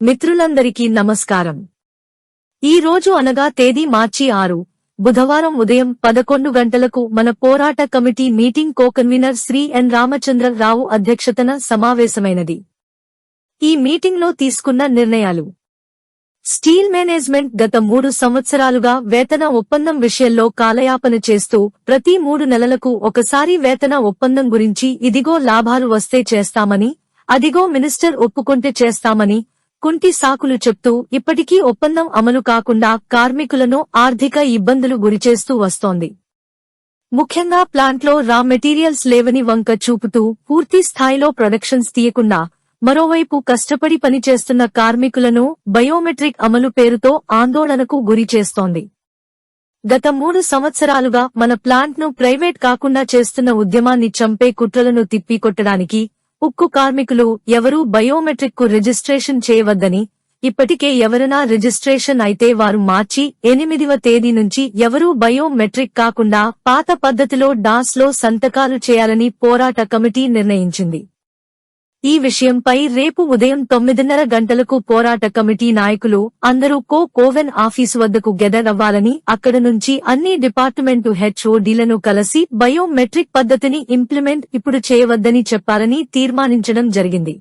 మిత్రులందరికీ నమస్కారం. ఈ రోజు అనగా తేదీ మార్చి ఆరు బుధవారం ఉదయం పదకొండు గంటలకు మన పోరాట committee meeting co convener Shri N Ramachandrarao అధ్యక్షతన సమావేశమైనది. ఈ మీటింగ్లో తీసుకున్న నిర్ణయాలు. స్టీల్ మేనేజ్మెంట్ గత మూడు సంవత్సరాలుగా వేతన ఒప్పందం విషయంలో కాలయాపన చేస్తూ ప్రతి మూడు నెలలకు ఒకసారి వేతన ఒప్పందం గురించి ఇదిగో లాభాలు వస్తే చేస్తామని అదిగో మినిస్టర్ ఒప్పుకుంటే చేస్తామని కుంటి సాకులు చెప్తూ ఇప్పటికీ ఒప్పందం అమలు కాకుండా కార్మికులను ఆర్థిక ఇబ్బందులు గురిచేస్తూ వస్తోంది. ముఖ్యంగా ప్లాంట్లో రా మెటీరియల్స్ లేవని వంక చూపుతూ పూర్తి స్థాయిలో ప్రొడక్షన్స్ తీయకుండా మరోవైపు కష్టపడి పనిచేస్తున్న కార్మికులను బయోమెట్రిక్ అమలు పేరుతో ఆందోళనకు గురి చేస్తోంది. గత మూడు సంవత్సరాలుగా మన ప్లాంట్ను ప్రైవేట్ కాకుండా చేస్తున్న ఉద్యమాన్ని చంపే కుట్రలను తిప్పికొట్టడానికి ఉక్కు కార్మికులు ఎవరూ బయోమెట్రిక్కు రిజిస్ట్రేషన్ చేయవద్దని ఇప్పటికే ఎవరైనా రిజిస్ట్రేషన్ అయితే వారు మార్చి ఎనిమిదివ తేదీ నుంచి ఎవరూ బయోమెట్రిక్ కాకుండా పాత పద్ధతిలో డాస్లో సంతకాలు చేయాలని పోరాట కమిటీ నిర్ణయించింది. ఈ విషయంపై రేపు ఉదయం తొమ్మిదిన్నర గంటలకు పోరాట కమిటీ నాయకులు అందరూ కో కోవెన్ ఆఫీసు వద్దకు గెదర్ అవ్వాలని అక్కడ నుంచి అన్ని డిపార్ట్మెంటు హెచ్ఓడీలను కలిసి బయోమెట్రిక్ పద్ధతిని ఇంప్లిమెంట్ ఇప్పుడు చేయవద్దని చెప్పాలని తీర్మానించడం జరిగింది.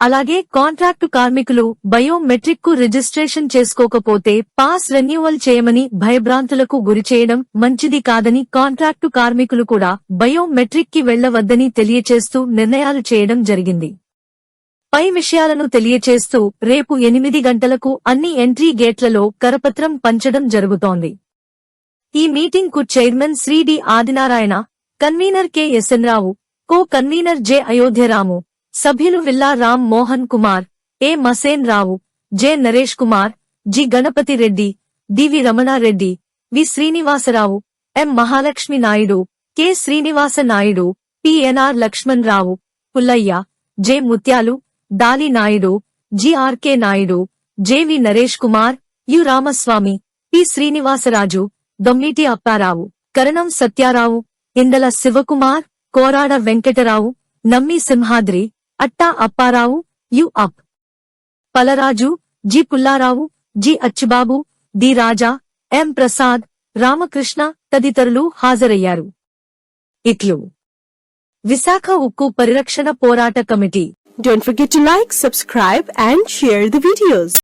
అలాగే కాంట్రాక్టు కార్మికులు బయోమెట్రిక్కు రిజిస్ట్రేషన్ చేసుకోకపోతే పాస్ రెన్యువల్ చేయమని భయభ్రాంతులకు గురిచేయడం మంచిది కాదని కాంట్రాక్టు కార్మికులు కూడా బయోమెట్రిక్కి వెళ్ళవద్దని తెలియచేస్తూ నిర్ణయాలు చేయడం జరిగింది. పై విషయాలను తెలియచేస్తూ రేపు ఎనిమిది గంటలకు అన్ని ఎంట్రీ గేట్లలో కరపత్రం పంచడం జరుగుతోంది. ఈ మీటింగ్కు chairman Shri D Adinarayana convener K SN Rao co convener J Ayodhyaramu సభ్యులు Villa Ram Mohan Kumar A Masen Rao J Naresh Kumar G Ganapathi Reddy DV Ramanareddy V Srinivasarao M Mahalakshmi Naidu K Srinivasa Naidu PNR Lakshman Rao Pullaiah J Mutyalu Dali Naidu GRK Naidu JV Naresh Kumar U Ramaswamy P Srinivasaraju Dommiti Apparao Karanam Satyarao Indala Sivakumar Korada Venkatarao Nammi Simhadri Atta Apparao U Appalaraju G Pullarao G Achchubabu D Raja M Prasad Ramakrishna తదితరులు హాజరయ్యారు. ఇట్లు. విశాఖ ఉక్కు పరిరక్షణ పోరాట కమిటీ. Don't forget to like, subscribe and share the videos.